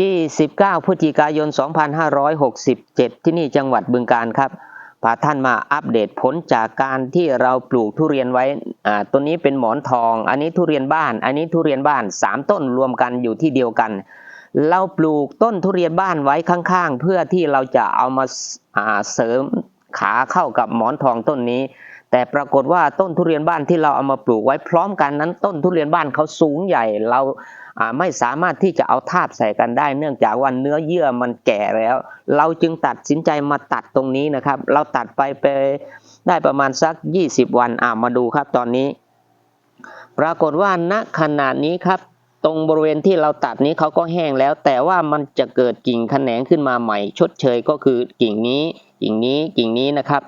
29 พฤศจิกายน 2567 ที่นี่จังหวัดบึงการครับพาท่านมาอัปเดตผลจากการที่เราปลูกทุเรียนไว้อ่าตัวนี้เป็นหมอนทอง อันนี้ทุเรียนบ้าน อันนี้ทุเรียนบ้าน 3 ต้นรวมกันอยู่ที่เดียวกัน เราปลูกต้นทุเรียนบ้านไว้ข้างๆ เพื่อที่เราจะเอามาอ่าเสริมขาเข้ากับหมอนทองต้นนี้ แต่ปรากฏว่าต้นทุเรียนบ้านที่เราเอามาปลูกไว้พร้อมกันนั้น ต้นทุเรียนบ้านเขาสูงใหญ่เราไม่สามารถที่จะเอาทาบใส่กันได้ เนื่องจากว่าเนื้อเยื่อมันแก่แล้ว เราจึงตัดสินใจมาตัดตรงนี้นะครับ เราตัดไปไปได้ประมาณสัก 20 วันอ่ามาดูครับตอนนี้ ปรากฏว่าณขณะนี้ครับ ตรงบริเวณที่เราตัดนี้เขาก็แห้งแล้ว แต่ว่ามันจะเกิดกิ่งแขนงขึ้นมาใหม่ ชดเชยก็คือกิ่งนี้ กิ่งนี้กิ่งนี้นะครับ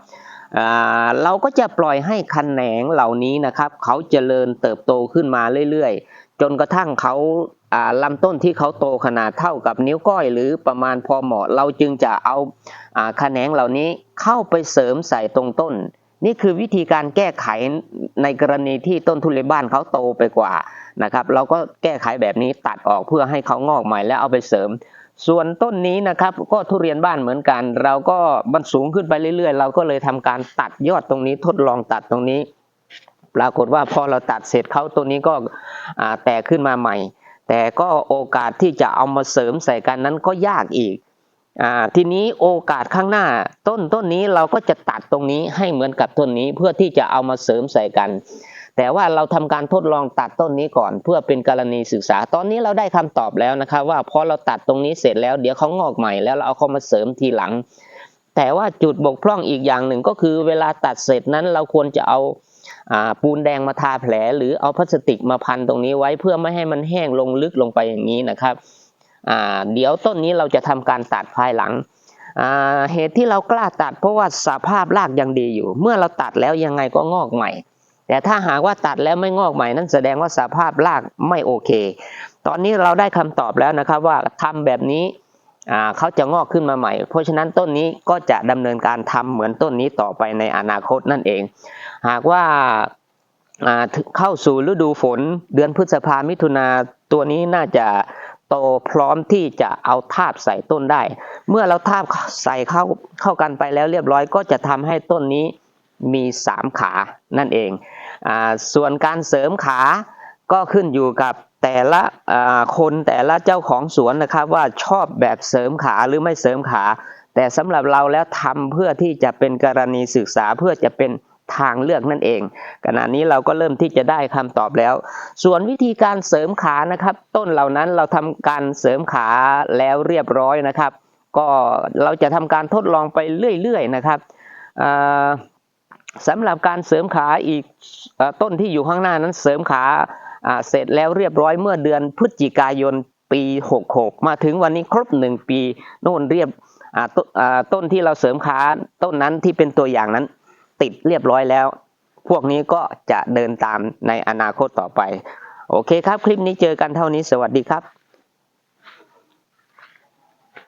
เราก็จะปล่อยให้แขนงเหล่านี้นะครับเขาเจริญเติบโตขึ้นมาเรื่อยๆ จนกระทั่งเขาลำต้นที่เขาโตขนาดเท่ากับนิ้วก้อยหรือประมาณพอเหมาะ เราจึงจะเอาอ่าแขนงเหล่านี้เข้าไปเสริมใส่ตรงต้น นี่คือวิธีการแก้ไขในกรณีที่ต้นทุเรียนบ้านเขาโตไปกว่านะครับ เราก็แก้ไขแบบนี้ตัดออกเพื่อให้เขางอกใหม่แล้วเอาไปเสริม ส่วนต้นนี้นะครับก็ทุเรียนบ้านเหมือนกัน เราก็มันสูงขึ้นไปเรื่อย ๆ เราก็เลยทำการตัดยอดตรงนี้ทดลองตัดตรงนี้ ปรากฏว่าพอเราตัดเสร็จเขาตัวนี้ก็แตกขึ้นมาใหม่ แต่ก็โอกาสที่จะเอามาเสริมใส่กันนั้นก็ยากอีกอทีนี้โอกาสข้างหน้าต้นต้นนี้เราก็จะตัดตรงนี้ให้เหมือนกับต้นนี้เพื่อที่จะเอามาเสริมใส่กัน แต่ว่าเราทำการทดลองตัดต้นนี้ก่อน เพื่อเป็นกรณีศึกษา ตอนนี้เราได้คำตอบแล้วนะครับ ว่าพอเราตัดตรงนี้เสร็จแล้วเดี๋ยวเขางอกใหม่แล้วเราเอาเขามาเสริมทีหลัง แต่ว่าจุดบกพร่องอีกอย่างหนึ่งก็คือเวลาตัดเสร็จนั้นเราควรจะเอาปูนแดงมาทาแผล หรือเอาพลาสติกมาพันตรงนี้ไว้เพื่อไม่ให้มันแห้งลงลึกลงไปอย่างนี้นะครับเดี๋ยวต้นนี้เราจะทำการตัดภายหลังเหตุที่เรากล้าตัดเพราะว่าสภาพรากยังดีอยู่ เมื่อเราตัดแล้วยังไงก็งอกใหม่ แต่ถ้าหากว่าตัดแล้วไม่งอกใหม่นั่นแสดงว่าสภาพรากไม่โอเค ตอนนี้เราได้คำตอบแล้วนะครับว่าทำแบบนี้เขาจะงอกขึ้นมาใหม่ เพราะฉะนั้นต้นนี้ก็จะดำเนินการทำเหมือนต้นนี้ต่อไปในอนาคตนั่นเอง หากว่าเข้าสู่ฤดูฝนเดือนพฤษภามิถุนาตัวนี้น่าจะโตพร้อมที่จะเอาทาบใส่ต้นได้ เมื่อเราทาบใส่เข้าเข้ากันไปแล้วเรียบร้อยก็จะทำให้ต้นนี้ มีสามขานั่นเองอส่วนการเสริมขาก็ขึ้นอยู่กับแต่ละคนแต่ละเจ้าของสวนนะครับว่าชอบแบบเสริมขาหรือไม่เสริมขา แต่สำหรับเราแล้วทำเพื่อที่จะเป็นกรณีศึกษาเพื่อจะเป็นทางเลือกนั่นเอง ขณะนี้เราก็เริ่มที่จะได้คำตอบแล้ว ส่วนวิธีการเสริมขานะครับ ต้นเหล่านั้นเราทำการเสริมขาแล้วเรียบร้อยนะครับ ก็เราจะทำการทดลองไปเรื่อยๆนะครับอ่า สำหรับการเสริมขาอีกต้นที่อยู่ข้างหน้านั้นเสริมขาเสร็จแล้วเรียบร้อยเมื่อเดือนพฤศจิกายนปี 66 มาถึงวันนี้ครบหนึ่งปีโน่นเรียบตต้นที่เราเสริมขาต้นนั้นที่เป็นตัวอย่างนั้น ติดเรียบร้อยแล้ว พวกนี้ก็จะเดินตามในอนาคตต่อไป โอเคครับ คลิปนี้เจอกันเท่านี้สวัสดีครับ